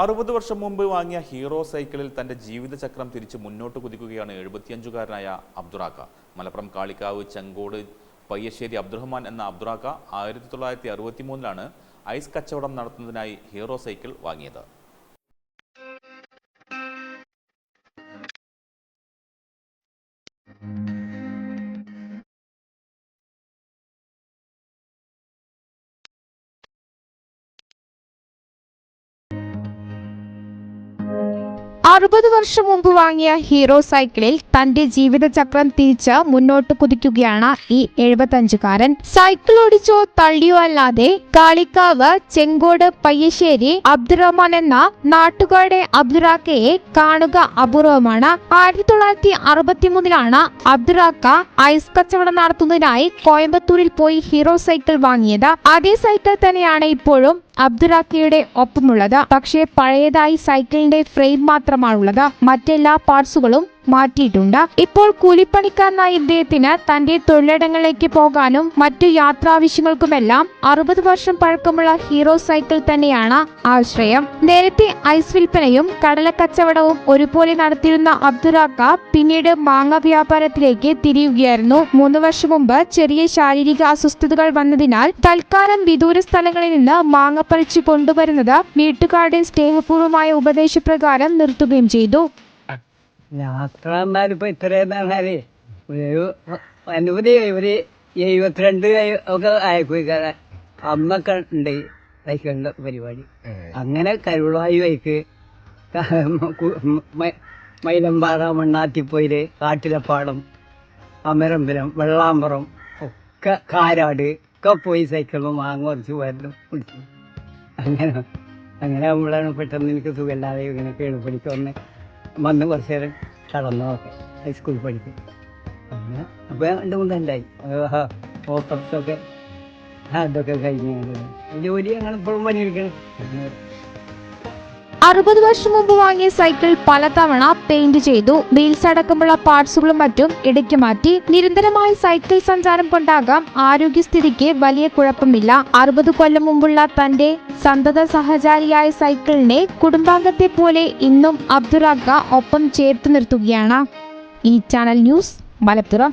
അറുപത് വർഷം മുമ്പ് വാങ്ങിയ ഹീറോ സൈക്കിളിൽ തന്റെ ജീവിതചക്രം തിരിച്ച് മുന്നോട്ട് കുതിക്കുകയാണ് എഴുപത്തിയഞ്ചുകാരനായ അബ്ദുറാക്ക. മലപ്പുറം കാളിക്കാവ് ചെങ്കോട് പയ്യശ്ശേരി അബ്ദുറഹ്മാൻ എന്ന അബ്ദുറാക്ക ആയിരത്തി തൊള്ളായിരത്തി അറുപത്തി മൂന്നിലാണ് ഐസ് കച്ചവടം നടത്തുന്നതിനായി ഹീറോ സൈക്കിൾ വാങ്ങിയത്. അറുപത് വർഷം മുമ്പ് വാങ്ങിയ ഹീറോ സൈക്കിളിൽ തന്റെ ജീവിതചക്രം തിരിച്ച് മുന്നോട്ട് കുതിക്കുകയാണ് ഈ എഴുപത്തഞ്ചുകാരൻ. സൈക്കിൾ ഓടിച്ചോ തള്ളിയോ അല്ലാതെ കാളിക്കാവ് ചെങ്കോട് പയ്യശ്ശേരി അബ്ദുറഹ്മാൻ എന്ന നാട്ടുകാരുടെ അബ്ദുറാക്കയെ കാണുക അപൂർവമാണ്. ആയിരത്തി തൊള്ളായിരത്തി അറുപത്തിമൂന്നിലാണ് അബ്ദുറാക്ക ഐസ് കച്ചവടം നടത്തുന്നതിനായി കോയമ്പത്തൂരിൽ പോയി ഹീറോ സൈക്കിൾ വാങ്ങിയത്. അതേ സൈക്കിൾ തന്നെയാണ് ഇപ്പോഴും അബ്ദുറാക്കയുടെ ഒപ്പമുള്ളത്. പക്ഷേ പഴയതായി സൈക്കിളിന്റെ ഫ്രെയിം മാത്രമാണുള്ളത്. മറ്റെല്ലാ പാർട്സുകളും മാറ്റിയിട്ടുണ്ട്. ഇപ്പോൾ കൂലിപ്പണിക്കാരനായ ഇദ്ദേഹത്തിന് തന്റെ തൊഴിലിടങ്ങളിലേക്ക് പോകാനും മറ്റു യാത്രാവശ്യങ്ങൾക്കുമെല്ലാം അറുപത് വർഷം പഴക്കമുള്ള ഹീറോ സൈക്കിൾ തന്നെയാണ് ആശ്രയം. നേരത്തെ ഐസ് വിൽപ്പനയും കടലക്കച്ചവടവും ഒരുപോലെ നടത്തിയിരുന്ന അബ്ദുറാക്ക പിന്നീട് മാങ്ങ വ്യാപാരത്തിലേക്ക് തിരിയുകയായിരുന്നു. മൂന്ന് വർഷം മുമ്പ് ചെറിയ ശാരീരിക അസ്വസ്ഥതകൾ വന്നതിനാൽ തൽക്കാലം വിദൂര സ്ഥലങ്ങളിൽ നിന്ന് മാങ്ങ പറിച്ചു കൊണ്ടുവരുന്നത് വീട്ടുകാരുടെ സ്നേഹപൂർവമായ ഉപദേശപ്രകാരം നിർത്തുകയും ചെയ്തു. യാത്ര എന്നാൽ ഇപ്പൊ ഇത്രയും പറഞ്ഞാൽ ഒരു അനുമതി ഒരു എഴുപത്തിരണ്ട് ഒക്കെ ആയിപ്പോയിക്കാരെ അമ്മക്കെ ഉണ്ട് സൈക്കിളിന്റെ പരിപാടി. അങ്ങനെ കരുളായി വൈക്ക് മൈലമ്പാറ മണ്ണാത്തിപ്പൊയിൽ കാട്ടിലപ്പാടം അമരമ്പലം വെള്ളാമ്പുറം ഒക്കെ കാരാട് ഒക്കെ പോയി സൈക്കിളും വാങ്ങും കുറച്ച് കുടിച്ചു അങ്ങനെ അങ്ങനെ ആകുമ്പോഴാണ് പെട്ടെന്ന് എനിക്ക് സുഖമില്ലാതെ ഇങ്ങനെ കേടുപടിക്ക് വന്ന് കുറച്ച് നേരം കടന്നു നോക്കി. ഹൈസ്കൂളിൽ പഠിക്കും. പിന്നെ അപ്പോൾ രണ്ട് മൂന്നെല്ലായി ഓഫീസൊക്കെ അതൊക്കെ കഴിഞ്ഞ് ജോലി അങ്ങനെ ഇപ്പോഴും പണിയെടുക്കണം. അറുപത് വർഷം മുമ്പ് വാങ്ങിയ സൈക്കിൾ പലതവണ പെയിന്റ് ചെയ്തു. വീൽസ് അടക്കമുള്ള പാർട്സുകളും മറ്റും ഇടയ്ക്ക് മാറ്റി. നിരന്തരമായ സൈക്കിൾ സഞ്ചാരം കൊണ്ടാകാം ആരോഗ്യസ്ഥിതിക്ക് വലിയ കുഴപ്പമില്ല. അറുപത് കൊല്ലം മുമ്പുള്ള തന്റെ സന്തത സഹചാരിയായ സൈക്കിളിനെ കുടുംബാംഗത്തെ പോലെ ഇന്നും അബ്ദുറാക്ക ഒപ്പം ചേർത്ത് നിർത്തുകയാണ്. ഈ channel news Malappuram.